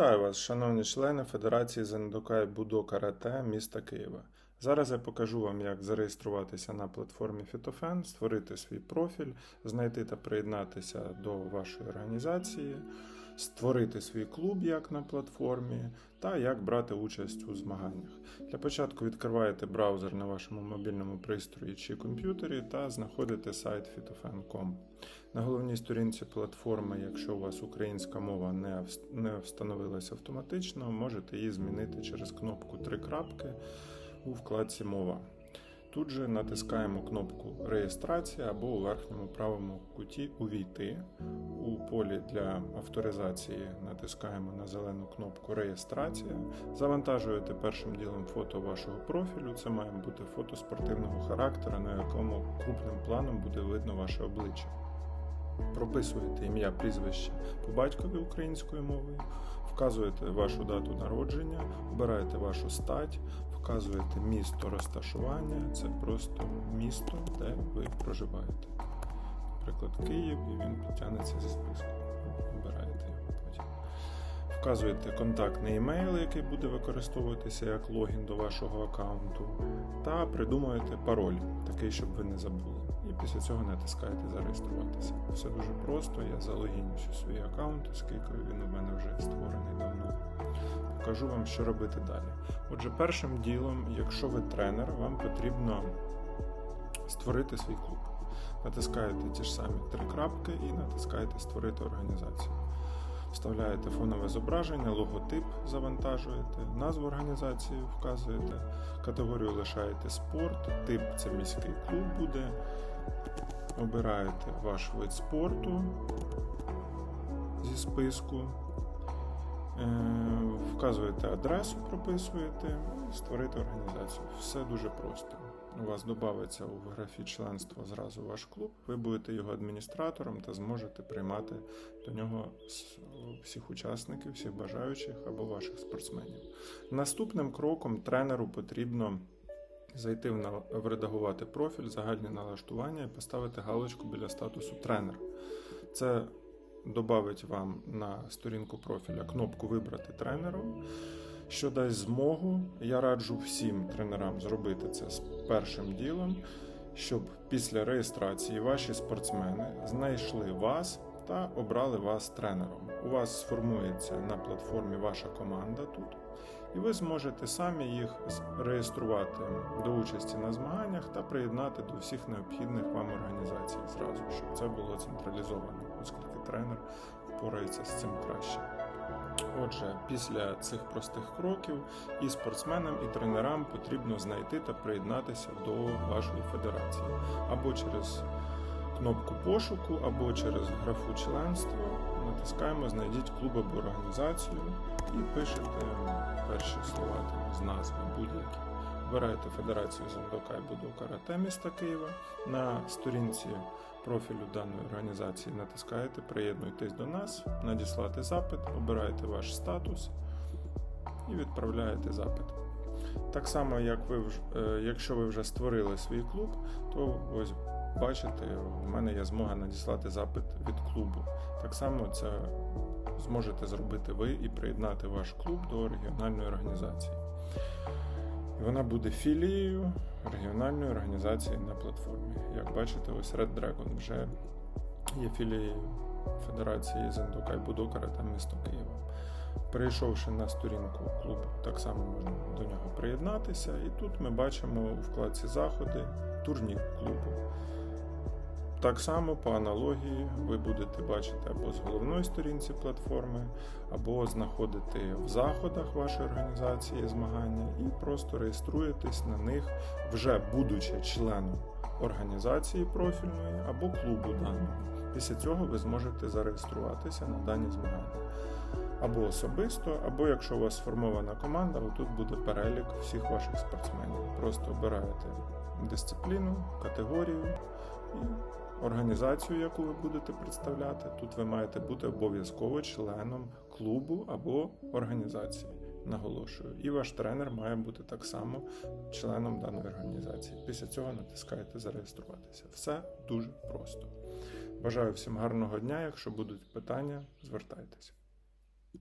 Вітаю вас, шановні члени Федерації Зендокай Будо Карате міста Києва. Зараз я покажу вам, як зареєструватися на платформі Фітофен, створити свій профіль, знайти та приєднатися до вашої організації, створити свій клуб як на платформі та як брати участь у змаганнях. Для початку відкриваєте браузер на вашому мобільному пристрої чи комп'ютері та знаходите сайт fitofen.com. На головній сторінці платформи, якщо у вас українська мова не встановилася автоматично, можете її змінити через кнопку три крапки у вкладці Мова. Тут же натискаємо кнопку Реєстрація або у верхньому правому куті Увійти. У полі для авторизації натискаємо на зелену кнопку Реєстрація. Завантажуєте першим ділом фото вашого профілю. Це має бути фото спортивного характеру, на якому крупним планом буде видно ваше обличчя. Прописуєте ім'я, прізвище по батькові українською мовою, вказуєте вашу дату народження, обираєте вашу стать, вказуєте місто розташування, це просто місто, де ви проживаєте. Наприклад, Київ, і він підтягнеться зі списку. Потім. Вказуєте контактний емейл, який буде використовуватися як логін до вашого аккаунту, та придумуєте пароль, такий, щоб ви не забули. І після цього натискаєте зареєструватися. Все дуже просто. Я залогінюся свій аккаунт, оскільки він у мене вже створений давно. Покажу вам, що робити далі. Отже, першим ділом, якщо ви тренер, вам потрібно створити свій клуб. Натискаєте ті ж самі три крапки і натискаєте Створити організацію. Вставляєте фонове зображення, логотип завантажуєте, назву організації вказуєте, категорію лишаєте спорт, тип це міський клуб буде. Обираєте ваш вид спорту зі списку, Е, вказуєте адресу, прописуєте і створити організацію. Все дуже просто. У вас додається у графі членство зразу ваш клуб, ви будете його адміністратором та зможете приймати до нього всіх учасників, всіх бажаючих або ваших спортсменів. Наступним кроком тренеру потрібно зайти в редагувати профіль, загальні налаштування і поставити галочку біля статусу тренер. Це додавить вам на сторінку профіля кнопку Вибрати тренером, що дасть змогу. Я раджу всім тренерам зробити це з першим ділом, щоб після реєстрації ваші спортсмени знайшли вас та обрали вас тренером. У вас сформується на платформі ваша команда тут, і ви зможете самі їх реєструвати до участі на змаганнях та приєднати до всіх необхідних вам організацій зразу, щоб це було централізовано, оскільки тренер впорається з цим краще. Отже, після цих простих кроків і спортсменам, і тренерам потрібно знайти та приєднатися до вашої федерації або через кнопку пошуку, або через графу членство. Натискаємо Знайдіть клуб або організацію і пишете перші слова там, з назви будь-які. Вибираєте Федерацію Зендока і Будо Карате міста Києва. На сторінці профілю даної організації натискаєте Приєднуйтесь до нас, надіслати запит, обираєте ваш статус і відправляєте запит. Так само, як ви, е, якщо ви вже створили свій клуб, то ось бачите, в мене є змога надіслати запит від клубу. Так само це зможете зробити ви і приєднати ваш клуб до регіональної організації. Вона буде філією регіональної організації на платформі. Як бачите, ось Red Dragon вже є філією Федерації Зендука і Будокара та місто Києва. Перейшовши на сторінку клубу, так само можна до нього приєднатися. І тут ми бачимо у вкладці Заходи турнір клубу. Так само по аналогії ви будете бачити або з головної сторінці платформи, або знаходити в заходах вашої організації змагання і просто реєструєтесь на них, вже будучи членом організації профільної або клубу даного. Після цього ви зможете зареєструватися на дані змагання. Або особисто, або якщо у вас сформована команда, тут буде перелік всіх ваших спортсменів. Просто обираєте дисципліну, категорію організацію, яку ви будете представляти. Тут ви маєте бути обов'язково членом клубу або організації. Наголошую, і ваш тренер має бути так само членом даної організації. Після цього натискаєте зареєструватися. Все дуже просто. Бажаю всім гарного дня. Якщо будуть питання, звертайтеся.